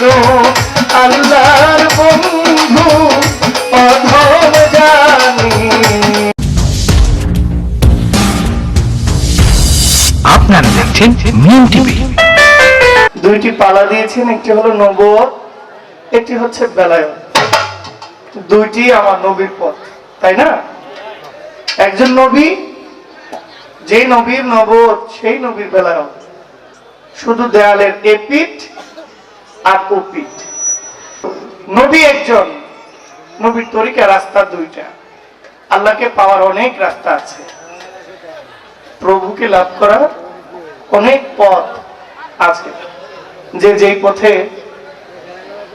গো আল্লাহর বন্ধু অধম জানি। আপনারা দেখছেন মিম টিভি। দুইটি পালা দিয়েছেন একটি হলো নবুয়ত একটি হচ্ছে বেলায়ত। দুইটি আমার নবীর পথ তাই না? একজন নবী যে নবীর নবত সেই নবীর বেলায়ত। শুধু দেয়ালের এপিঠ আর ওপিঠ নবী একজন, নবীর তরিকা রাস্তা দুইটা। আল্লাহকে পাওয়ার অনেক রাস্তা আছে। প্রভুকে লাভ করার অনেক পথ আছে। যে যেই পথে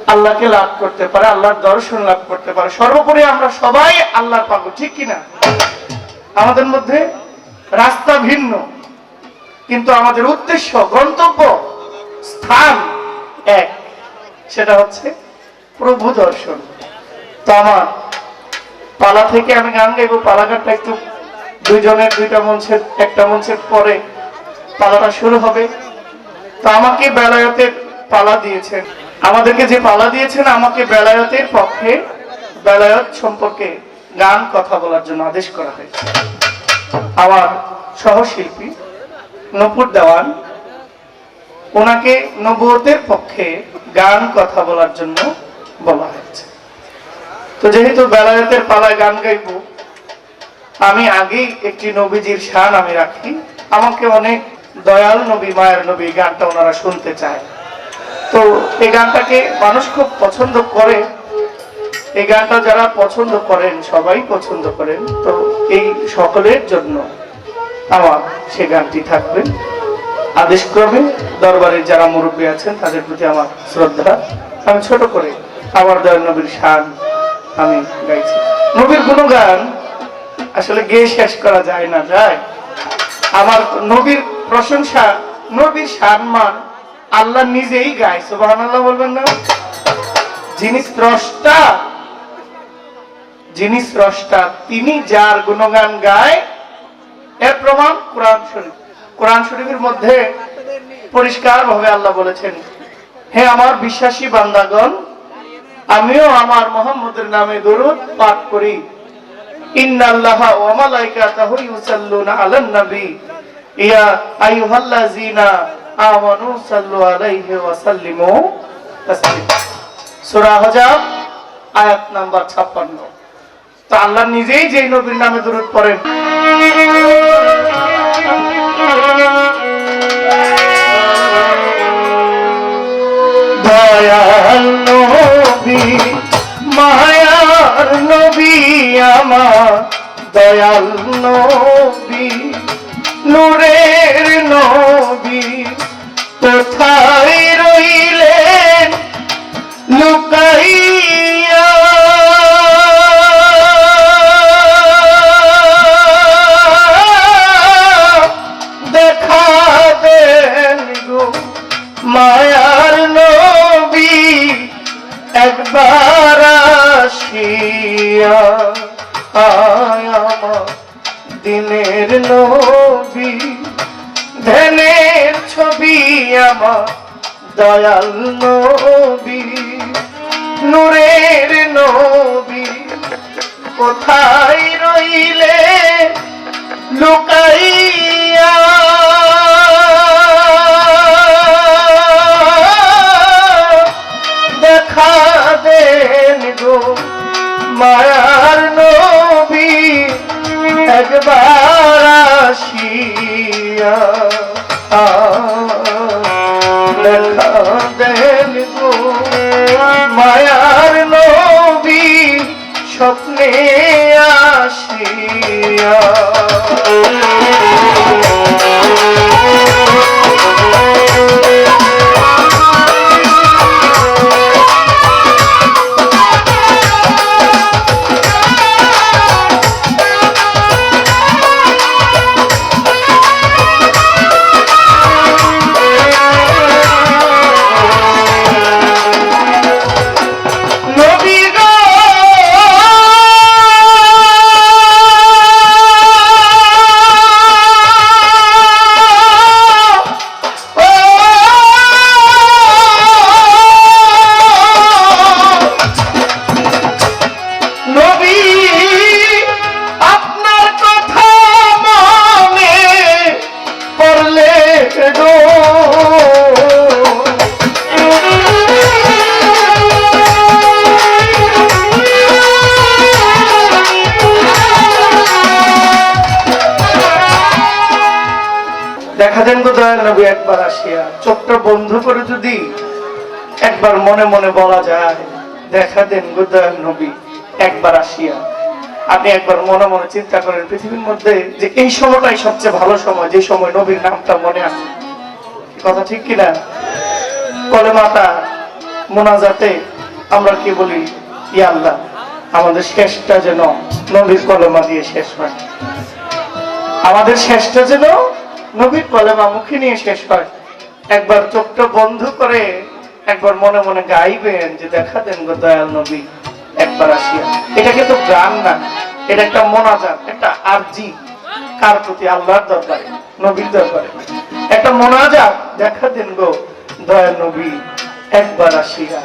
আল্লাহকে লাভ করতে পারে, আল্লাহর দর্শন লাভ করতে পারে, সর্বোপরি আমরা সবাই আল্লাহর পাবো ঠিক কিনা? আমাদের মধ্যে রাস্তা ভিন্ন, কিন্তু আমাদের উদ্দেশ্য, গন্তব্য, স্থান এক। সেটা হচ্ছে প্রভু দর্শন। তো আমার পালা থেকে আমি গান গাইবো, পালাঘাটটা একটু দুইজনের দুইটা মঞ্চের, একটা মঞ্চের পরে পালাটা শুরু হবে। তো আমাকে বেলায়তের পালা দিয়েছেন। আমাদেরকে যে পালা দিয়েছেন, আমাকে বেলায়তের পক্ষে, বেলায়ত সম্পর্কে গান, কথা বলার জন্য আদেশ করা হয়েছে। আমার সহশিল্পী নপুর দেওয়ান ওনাকে নবুয়তের পক্ষে গান, কথা বলার জন্য বলা হয়েছে। তো যেহেতু বেলায়তের পালায় গান গাইব, আমি আগেই একটি নবীজির শান আমি রাখি। আমাকে অনেক দয়াল নবী, মায়ের নবী গানটা ওনারা শুনতে চায়। তো এই গানটাকে মানুষ খুব পছন্দ করে। এই গানটা যারা পছন্দ করেন, সবাই পছন্দ করেন। তো এই সকলের জন্য আমার সে গানটি থাকবে। আদেশ ক্রমে দরবারের যারা মুরব্বী আছেন, তাদের প্রতি আমার শ্রদ্ধা। আমি ছোট করে আমার দয়াল নবীর শান আমি গাইছি। নবীর কোনো গান আসলে গেয়ে শেষ করা যায় না, যায়। আমার নবীর প্রশংসা, নবীর সম্মান আল্লাহ নিজেই গায় সুবাহ বলবেন না? যিনি স্রষ্টা যিনি স্রষ্টা, তিনি যার গুণগান গায়, এর প্রমাণ কোরআন শরীফ। কোরআন শরীফের মধ্যে পরিষ্কার ভাবে আল্লাহ বলেছেন, হে আমার বিশ্বাসী বান্দাগণ, আমিও আমার মোহাম্মদের নামে দরুদ পাঠ করি। আয়াত নাম্বার 56 তো আল্লাহ নিজেই যেই নবীর নামে দরুদ পড়েন। দয়াল নবী মায়ার নবী আমার দয়াল নবী নূরের নবী। নবী, ধ্যানের ছবি আমার দয়াল নবী, নূরের নবী, কোথায় রইলে লুকাইয়া? দেখা দেন গো মায়ার আসিয়া দেখা দেন গো মায়ার নবী স্বপ্নে আসিয়া একবার আসিয়া, চোখটা বন্ধ করে যদি একবার মনে মনে বলা যায়, দেখা দেন গো নবী। একবার আসিয়া, আপনি একবার মনে মনে চিন্তা করেন, পৃথিবীর মধ্যে যে এই সময়টাই সবচেয়ে ভালো সময়, যে সময় নবীর নামটা মনে আসে কথা ঠিক কিনা? কলেমাটা মোনাজাতে আমরা কি বলি? ইয়া আল্লাহ, আমাদের শেষটা যেন নবীর কলেমা দিয়ে শেষ হয়। আমাদের শেষটা যেন নবীর কলেমা মুখে নিয়ে শেষ হয় একবার চোখটা বন্ধ করে একবার মনে মনে গাইবেন যে দেখা দেন গো দয়াল নবী, একবার আসিয়া। এটা কিন্তু গান না, এটা একটা মোনাজাত, একটা আরজি। কার প্রতি? আল্লাহর দরবারে, নবীর দরবারে। একটা মোনাজাত, দেখা দেন গো দয়াল নবী, একবার আসিয়া।